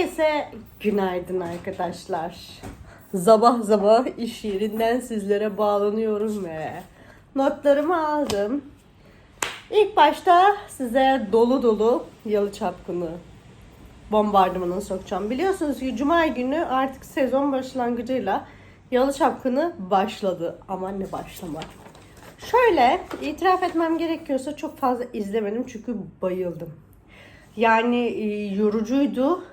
Herkese günaydın arkadaşlar. Sabah sabah iş yerinden sizlere bağlanıyorum ve notlarımı aldım. İlk başta size dolu dolu yalı çapkını bombardımanını sokacağım. Biliyorsunuz ki cuma günü artık sezon başlangıcıyla yalı çapkını başladı. Ama ne başlama. Şöyle itiraf etmem gerekiyorsa çok fazla izlemedim çünkü bayıldım. Yani e, yorucuydu.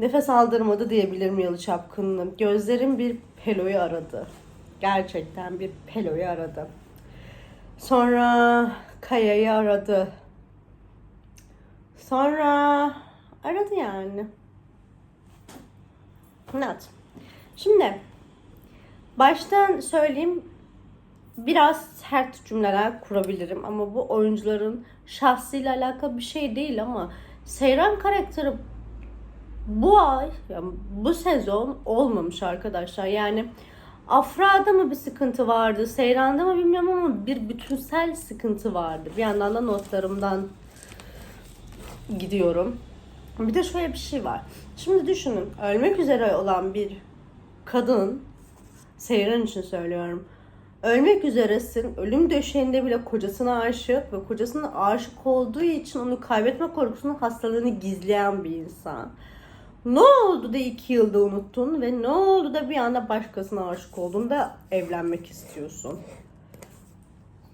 Nefes aldırmadı diyebilirim Yalı Çapkın'ın. Gözlerim bir Pelo'yu aradı. Gerçekten bir Pelo'yu aradı. Sonra Kaya'yı aradı. Sonra aradı yani. Evet. Şimdi baştan söyleyeyim biraz sert cümleler kurabilirim ama bu oyuncuların şahsıyla alakalı bir şey değil ama Seyran karakteri bu ay, yani bu sezon olmamış arkadaşlar. Yani Afra'da mı bir sıkıntı vardı, Seyran'da mı bilmiyorum ama bir bütünsel sıkıntı vardı. Bir yandan da notlarımdan gidiyorum. Bir de şöyle bir şey var. Şimdi düşünün, ölmek üzere olan bir kadın, Seyran için söylüyorum. Ölmek üzeresin, ölüm döşeğinde bile kocasına aşık ve kocasına aşık olduğu için onu kaybetme korkusunun hastalığını gizleyen bir insan. Ne oldu da iki yılda unuttun ve ne oldu da bir anda başkasına aşık oldun da evlenmek istiyorsun?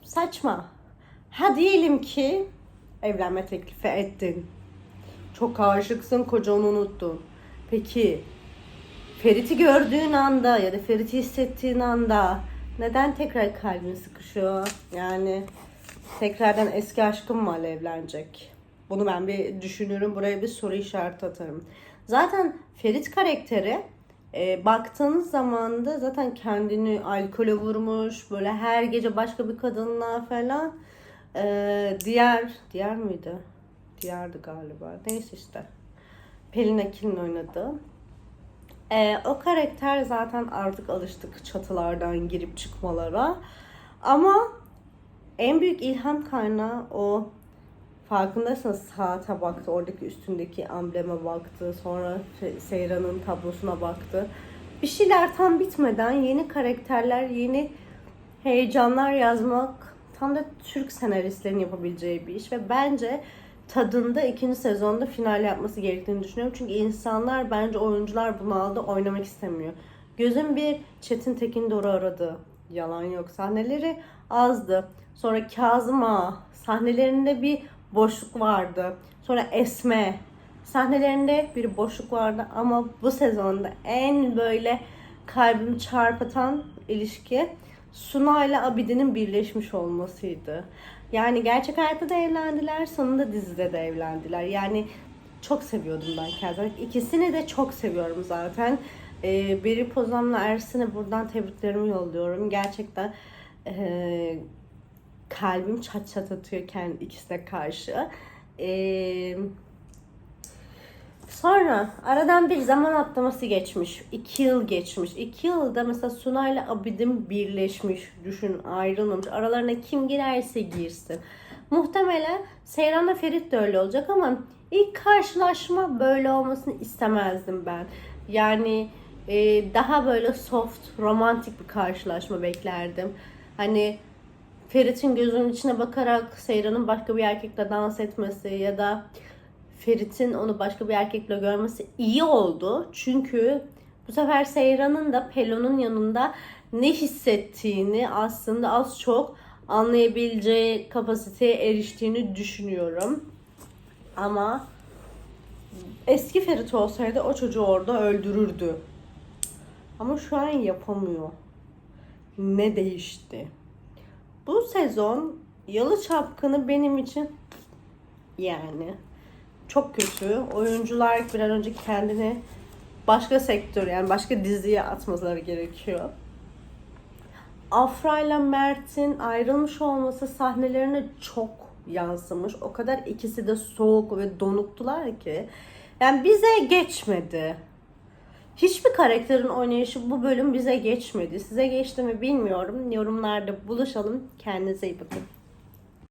Saçma. Ha diyelim ki evlenme teklifi ettin. Çok aşıksın, kocanı unuttun. Peki Ferit'i gördüğün anda ya da Ferit'i hissettiğin anda neden tekrar kalbin sıkışıyor? Yani tekrardan eski aşkın mı alevlenecek? Bunu ben bir düşünürüm. Buraya bir soru işareti atarım. Zaten Ferit karakteri e, baktığınız zaman da zaten kendini alkole vurmuş. Böyle her gece başka bir kadınla falan. E, diğer, diğer miydi? Diğerdi galiba. Neyse işte. Pelin Akil'in oynadığı. Ee, o karakter zaten artık alıştık çatılardan girip çıkmalara. Ama en büyük ilham kaynağı o farkındaysanız saate baktı. Oradaki üstündeki ambleme baktı. Sonra Se- Seyran'ın tablosuna baktı. Bir şeyler tam bitmeden yeni karakterler, yeni heyecanlar yazmak tam da Türk senaristlerin yapabileceği bir iş ve bence tadında ikinci sezonda final yapması gerektiğini düşünüyorum. Çünkü insanlar bence oyuncular bunu aldı oynamak istemiyor. Gözüm bir Çetin Tekin Dor'u aradı. Yalan yok. Sahneleri azdı. Sonra Kazım Ağa sahnelerinde bir boşluk vardı. Sonra Esme sahnelerinde bir boşluk vardı ama bu sezonda en böyle kalbimi çarpıtan ilişki Suna ile Abide'nin birleşmiş olmasıydı. Yani gerçek hayatta da evlendiler, sonunda dizide de evlendiler. Yani çok seviyordum ben Kazım. İkisini de çok seviyorum zaten. Ee, Beri Pozan'la Ersin'e buradan tebriklerimi yolluyorum. Gerçekten ee, kalbim çat çat atıyor kendi ikisine karşı. Ee, Sonra aradan bir zaman atlaması geçmiş. iki yıl geçmiş. İki yılda mesela Suna ile Abidin birleşmiş. Düşün ayrılmamış. Aralarına kim girerse girsin. Muhtemelen Seyran'la Ferit de öyle olacak ama ilk karşılaşma böyle olmasını istemezdim ben. Yani e, daha böyle soft, romantik bir karşılaşma beklerdim. Hani Ferit'in gözünün içine bakarak Seyran'ın başka bir erkekle dans etmesi ya da Ferit'in onu başka bir erkekle görmesi iyi oldu. Çünkü bu sefer Seyran'ın da Pelo'nun yanında ne hissettiğini aslında az çok anlayabileceği kapasiteye eriştiğini düşünüyorum. Ama eski Ferit olsaydı o çocuğu orada öldürürdü. Ama şu an yapamıyor. Ne değişti? Bu sezon Yalı Çapkını benim için yani çok kötü. Oyuncular bir an önce kendini başka sektör yani başka diziye atmaları gerekiyor. Afra ile Mert'in ayrılmış olması sahnelerine çok yansımış. O kadar ikisi de soğuk ve donuktular ki. Yani bize geçmedi. Hiçbir karakterin oynayışı bu bölüm bize geçmedi. Size geçti mi bilmiyorum. Yorumlarda buluşalım. Kendinize iyi bakın.